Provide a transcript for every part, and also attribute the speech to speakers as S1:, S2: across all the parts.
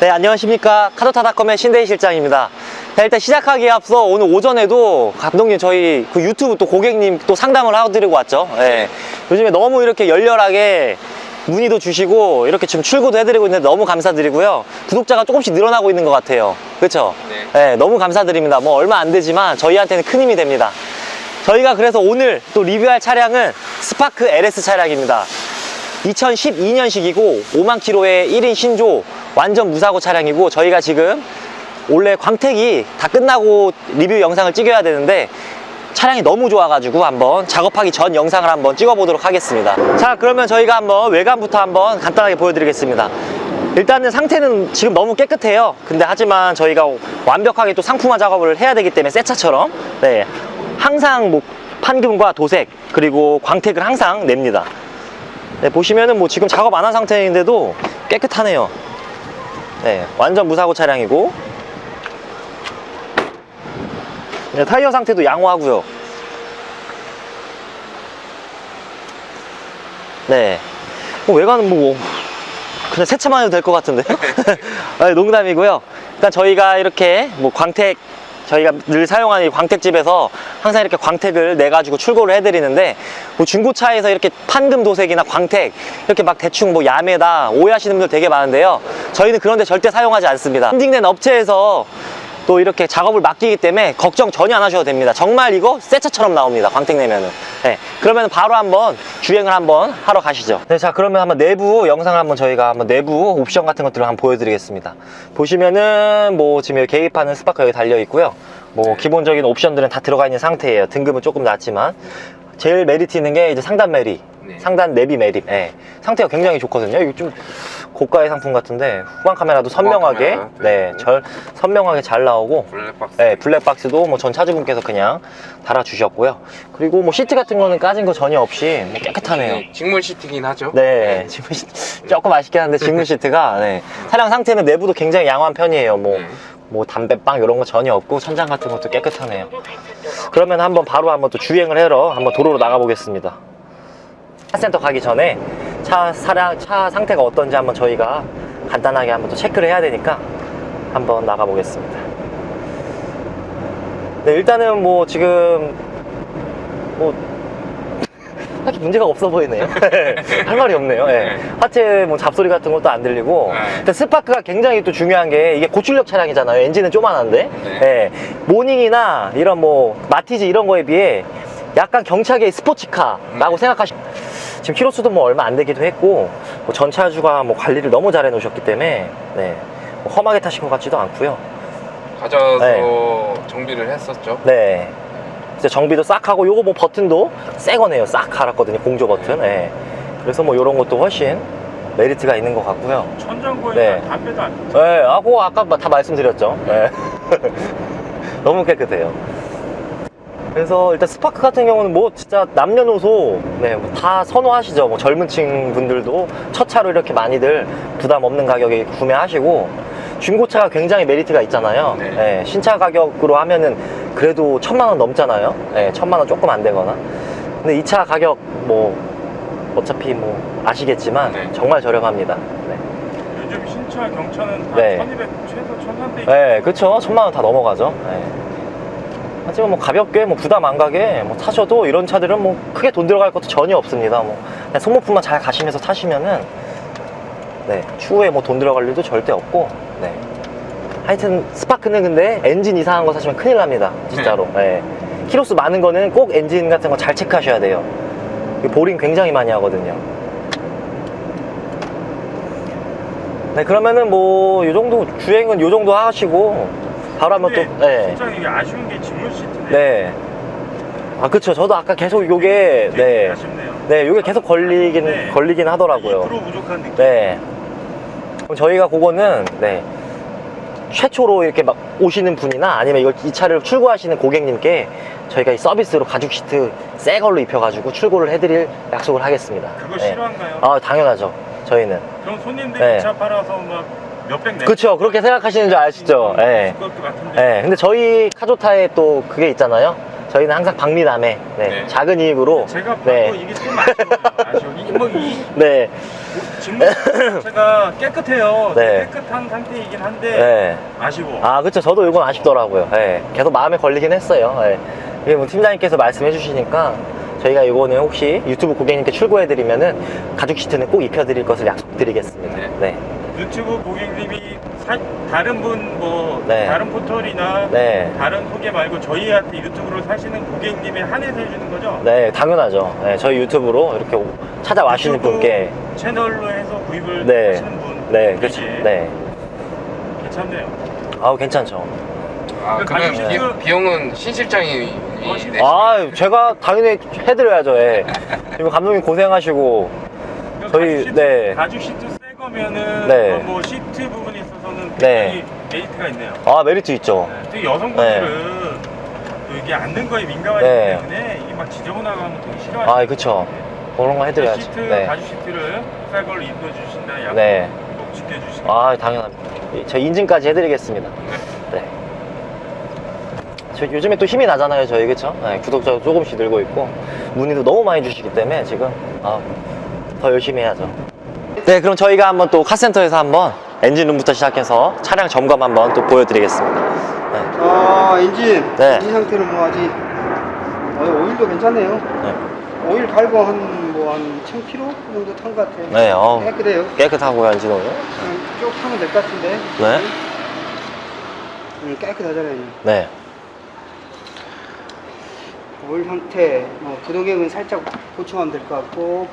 S1: 네, 안녕하십니까. 카도타닷컴의 신대희 실장입니다. 자, 일단 시작하기에 앞서 오늘 오전에도 감독님 저희 그 유튜브 또 고객님 또 상담을 하드리고 왔죠. 예. 요즘에 너무 이렇게 열렬하게 문의도 주시고 이렇게 지금 출고도 해드리고 있는데 너무 감사드리고요. 구독자가 조금씩 늘어나고 있는 것 같아요. 그렇죠?
S2: 네.
S1: 예, 너무 감사드립니다. 뭐 얼마 안 되지만 저희한테는 큰 힘이 됩니다. 저희가 그래서 오늘 또 리뷰할 차량은 스파크 LS 차량입니다. 2012년식이고 5만 킬로의 1인 신조 완전 무사고 차량이고 저희가 지금 원래 광택이 다 끝나고 리뷰 영상을 찍어야 되는데 차량이 너무 좋아가지고 한번 작업하기 전 영상을 한번 찍어보도록 하겠습니다. 자 그러면 저희가 한번 외관부터 한번 간단하게 보여드리겠습니다. 일단은 상태는 지금 너무 깨끗해요. 근데 하지만 저희가 완벽하게 또 상품화 작업을 해야 되기 때문에 새 차처럼 네 항상 뭐 판금과 도색 그리고 광택을 항상 냅니다. 네, 보시면은 뭐 지금 작업 안 한 상태인데도 깨끗하네요. 네, 완전 무사고 차량이고. 네, 타이어 상태도 양호하고요. 네. 뭐 외관은 뭐 그냥 새 차만 해도 될 것 같은데. 아니, 농담이고요. 일단 저희가 이렇게 뭐 광택 저희가 늘 사용하는 이 광택집에서 항상 이렇게 광택을 내 가지고 출고를 해드리는데 뭐 중고차에서 이렇게 판금 도색이나 광택 이렇게 막 대충 뭐 야매다 오해하시는 분들 되게 많은데요. 저희는 그런데 절대 사용하지 않습니다. 인증된 업체에서 또 이렇게 작업을 맡기기 때문에 걱정 전혀 안 하셔도 됩니다. 정말 이거 새 차처럼 나옵니다. 광택 내면은. 네, 그러면 바로 한번 주행을 한번 하러 가시죠. 네, 자 그러면 한번 내부 영상을 한번 저희가 한번 내부 옵션 같은 것들을 한번 보여드리겠습니다. 보시면은 뭐 지금 여기 개입하는 스파크 여기 달려 있고요. 뭐 기본적인 옵션들은 다 들어가 있는 상태예요. 등급은 조금 낮지만. 제일 메리트 있는 게 이제 상단 메리
S2: 네.
S1: 상단 내비 매립 예. 상태가 굉장히 좋거든요 이거 좀 고가의 상품 같은데 후방 카메라도 선명하게
S2: 카메라,
S1: 네,
S2: 네.
S1: 절 선명하게 잘 나오고
S2: 블랙박스.
S1: 네, 블랙박스도 뭐 전 차주분께서 그냥 달아주셨고요. 그리고 뭐 시트 같은 거는 까진 거 전혀 없이 뭐 깨끗하네요.
S2: 네, 직물 시트긴 하죠.
S1: 네, 지문 시트 조금 아쉽긴 한데 지문 시트가 네, 차량 상태는 내부도 굉장히 양호한 편이에요. 뭐,
S2: 네.
S1: 뭐 담배빵 이런 거 전혀 없고 천장 같은 것도 깨끗하네요. 그러면 한번 바로 한번 또 주행을 해러 한번 도로로 나가 보겠습니다. 차센터 가기 전에 차 사량 차 상태가 어떤지 한번 저희가 간단하게 한번 또 체크를 해야 되니까 한번 나가 보겠습니다. 네, 일단은 뭐 지금 뭐 딱히 문제가 없어 보이네요. 할 말이 없네요. 예. 하체 뭐 잡소리 같은 것도 안 들리고.
S2: 네.
S1: 근데 스파크가 굉장히 또 중요한 게 이게 고출력 차량이잖아요. 엔진은 조만한데.
S2: 네.
S1: 예. 모닝이나 이런 뭐 마티즈 이런 거에 비해 약간 경차계의 스포츠카라고
S2: 네.
S1: 생각하시. 지금 키로수도 뭐 얼마 안 되기도 했고 뭐 전차주가 뭐 관리를 너무 잘 해 놓으셨기 때문에 네. 뭐 험하게 타신 것 같지도 않고요.
S2: 가져서
S1: 네.
S2: 정비를 했었죠.
S1: 네. 이제 정비도 싹 하고 요거 뭐 버튼도 새 거네요. 싹 갈았거든요. 공조 버튼. 네. 그래서 뭐 요런 것도 훨씬 메리트가 있는 것 같고요.
S3: 천장 보니까
S1: 네.
S3: 담배도 안.
S1: 네. 하고 아까 다 말씀드렸죠. 네. 너무 깨끗해요. 그래서 일단 스파크 같은 경우는 뭐 진짜 남녀노소 네, 뭐다 선호하시죠. 뭐 젊은 층 분들도 첫 차로 이렇게 많이들 부담 없는 가격에 구매하시고 중고차가 굉장히 메리트가 있잖아요.
S2: 네.
S1: 네, 신차 가격으로 하면은 그래도 천만 원 넘잖아요. 네, 천만 원 조금 안 되거나. 근데 이 차 가격 뭐 어차피 뭐 아시겠지만
S2: 네.
S1: 정말 저렴합니다. 네.
S3: 요즘 신차 경차는 다
S1: 네.
S3: 1200 최소 1300
S1: 네, 그쵸. 천만 원 다 넘어가죠. 네. 하지만 뭐 가볍게 뭐 부담 안 가게 뭐 타셔도 이런 차들은 뭐 크게 돈 들어갈 것도 전혀 없습니다. 뭐 그냥 소모품만 잘 가시면서 타시면은 네 추후에 뭐 돈 들어갈 일도 절대 없고 네. 하여튼 스파크는 근데 엔진 이상한 거 사시면 큰일 납니다. 진짜로. 네. 키로수 많은 거는 꼭 엔진 같은 거 잘 체크하셔야 돼요. 이 보링 굉장히 많이 하거든요. 네, 그러면은 뭐, 요 정도, 주행은 요 정도 하시고, 바로 한번 또, 네.
S3: 진짜 이게 아쉬운 게 직물 시트인데
S1: 네. 아, 그쵸. 저도 아까 계속 요게,
S3: 되게
S1: 네.
S3: 아쉽네요.
S1: 네, 요게 계속 걸리긴,
S3: 네.
S1: 걸리긴 하더라고요.
S3: 2% 부족한 느낌.
S1: 네. 그럼 저희가 그거는, 네. 최초로 이렇게 막 오시는 분이나 아니면 이걸 이 차를 출고하시는 고객님께 저희가 이 서비스로 가죽 시트 새 걸로 입혀가지고 출고를 해드릴 약속을 하겠습니다.
S3: 그거
S1: 네.
S3: 싫어한가요?
S1: 아, 당연하죠. 저희는.
S3: 그럼 손님들이
S1: 네.
S3: 차 팔아서 막 몇백 내.
S1: 그쵸. 그렇게 생각하시는 줄 아시죠? 예.
S3: 것도 같은데.
S1: 네, 근데 저희 카조타에 또 그게 있잖아요. 저희는 항상 박리담에 네,
S2: 네.
S1: 작은 이익으로
S3: 제가 봐도
S1: 네.
S3: 이게 좀 아쉬워요. 아쉬워. 이, 뭐 이,
S1: 네,
S3: 질문 자체가 깨끗해요.
S1: 네.
S3: 깨끗한 상태이긴 한데
S1: 네.
S3: 아쉬워.
S1: 아, 그쵸. 저도 이건 아쉽더라고요. 예. 계속 마음에 걸리긴 했어요. 예. 이게 뭐 팀장님께서 말씀해 주시니까 저희가 이거는 혹시 유튜브 고객님께 출고해 드리면은 가죽 시트는 꼭 입혀 드릴 것을 약속드리겠습니다.
S2: 네.
S1: 네.
S3: 유튜브 고객님이 사- 다른 분 뭐
S1: 네.
S3: 다른 포털이나
S1: 네.
S3: 다른 소개 말고 저희한테 유튜브로 사시는 고객님에 한해서 해주는 거죠?
S1: 네, 당연하죠. 네, 저희 유튜브로 이렇게 오- 찾아와시는
S3: 유튜브
S1: 분께.
S3: 채널로 해서 구입을
S1: 네.
S3: 하시는 분
S1: 네, 그렇죠.
S3: 이게
S1: 네.
S3: 괜찮네요.
S1: 아우, 괜찮죠.
S2: 아,
S3: 그
S2: 그러면
S3: 가죽
S2: 비, 비용은 신 실장이
S3: 어, 신-
S1: 아, 제가 당연히 해드려야죠. 예. 지금 감독님 고생하시고.
S3: 그
S1: 저희,
S3: 가죽 시트,
S1: 네.
S3: 가죽 시트 새 거면은
S1: 네.
S3: 어, 뭐 시트 부분에 있어서는
S1: 네.
S3: 굉장히 메리트가 있네요.
S1: 아, 메리트 있죠.
S3: 네. 특히 여성분들은 또 이게 앉는 거에 민감하기
S1: 네.
S3: 때문에 이게 막 지저분하고 하면 되게 싫어하죠.
S1: 아, 그쵸. 그런 거 해드려야죠.
S3: 시트,
S1: 네.
S3: 가죽 시트를 새 걸로 입혀 주신다는 약속
S1: 네.
S3: 꼭 지켜 주시고
S1: 아, 당연합니다. 저 인증까지 해드리겠습니다. 네. 저 요즘에 또 힘이 나잖아요, 저희 그쵸? 네, 구독자 조금씩 늘고 있고 문의도 너무 많이 주시기 때문에 지금 아, 더 열심히 해야죠. 네, 그럼 저희가 한번 또 카센터에서 한번 엔진룸부터 시작해서 차량 점검 한번 또 보여드리겠습니다. 네.
S4: 아 엔진
S1: 네.
S4: 이 상태는 뭐 아직 어, 오일도 괜찮네요
S1: 네.
S4: 오일 갈고 한 뭐한 1000km 정도 탄 것 같아요
S1: 네, 어.
S4: 깨끗해요
S1: 깨끗하고요, 엔진 오일.
S4: 그냥 쭉 하면 될 것 같은데
S1: 네.
S4: 음, 깨끗하잖아요
S1: 네.
S4: 오일 상태 뭐 부동액은 살짝 보충하면 될 것 같고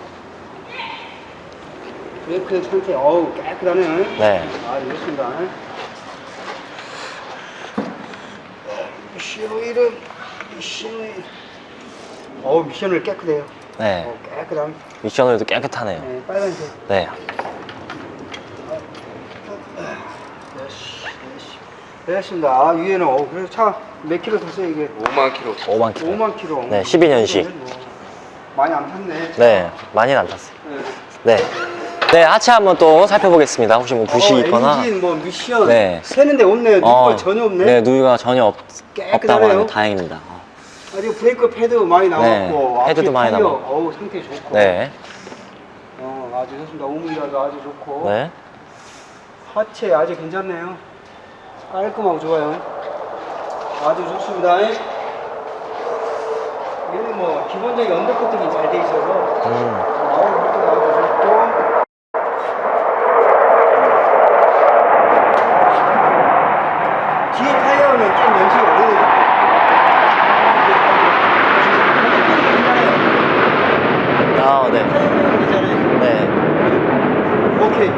S4: 브레이크 상태 어우 깨끗하네요
S1: 네.
S4: 아 좋습니다 미션 오일은 미션 오일 어우 미션 오일 깨끗해요
S1: 네.
S4: 어, 깨끗함
S1: 미션 오일도 깨끗하네요.
S4: 네, 빨간색
S1: 네.
S4: 됐습니다. 아, 위에는, 어, 그래서 차 몇 킬로 탔어요, 이게?
S2: 5만 킬로
S1: 5만 킬로.
S4: 5만 킬로.
S1: 네, 12년식.
S4: 뭐, 많이 안 탔네.
S1: 네. 많이는 안 탔어요.
S4: 네.
S1: 네. 네, 하체 한번 또 살펴보겠습니다. 혹시 뭐 부식이
S4: 어,
S1: 있거나.
S4: 엔진, 뭐, 미션.
S1: 네.
S4: 새는데 없네요. 누가 전혀 없네.
S1: 네, 누유가 전혀 없,
S4: 깨끗하네요.
S1: 없다고 하면 다행입니다. 어.
S4: 아주 브레이크 패드 많이 나왔고.
S1: 패드도
S4: 앞에
S1: 많이
S4: 타이어,
S1: 남았고.
S4: 어우, 상태 좋고.
S1: 네.
S4: 어, 아주 좋습니다. 오물라도 아주 좋고.
S1: 네.
S4: 하체 아주 괜찮네요. 깔끔하고 좋아요. 아주 좋습니다. 얘는 뭐 기본적인 언더 코팅이 잘 돼 있어서
S1: 음.
S4: 아우 코팅 아주 좋고 뒤에 타이어는 좀 연식이 오래돼요.
S1: 아, 네.
S4: 타이어는 괜찮아요.
S1: 네.
S4: 오케이.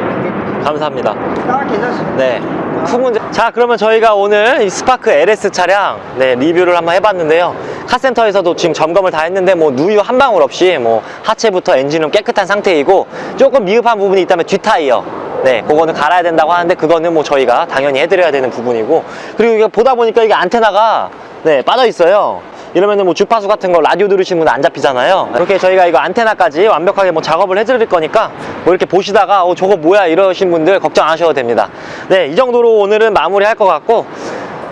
S1: 감사합니다.
S4: 딱 괜찮습니다.
S1: 네. 후문제. 자, 그러면 저희가 오늘 이 스파크 LS 차량 네, 리뷰를 한번 해봤는데요. 카센터에서도 지금 점검을 다 했는데 뭐 누유 한 방울 없이 뭐 하체부터 엔진은 깨끗한 상태이고 조금 미흡한 부분이 있다면 뒷타이어. 네, 그거는 갈아야 된다고 하는데 그거는 뭐 저희가 당연히 해드려야 되는 부분이고 그리고 이게 보다 보니까 이게 안테나가 네, 빠져 있어요. 이러면은 뭐 주파수 같은 거 라디오 들으시는 분 안 잡히잖아요. 이렇게 저희가 이거 안테나까지 완벽하게 뭐 작업을 해드릴 거니까 뭐 이렇게 보시다가 어 저거 뭐야 이러신 분들 걱정 안 하셔도 됩니다. 네, 이 정도로 오늘은 마무리 할 것 같고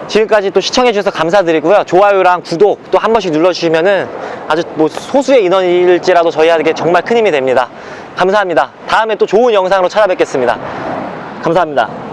S1: 지금까지 또 시청해 주셔서 감사드리고요. 좋아요랑 구독 또 한 번씩 눌러주시면은 아주 뭐 소수의 인원일지라도 저희에게 정말 큰 힘이 됩니다. 감사합니다. 다음에 또 좋은 영상으로 찾아뵙겠습니다. 감사합니다.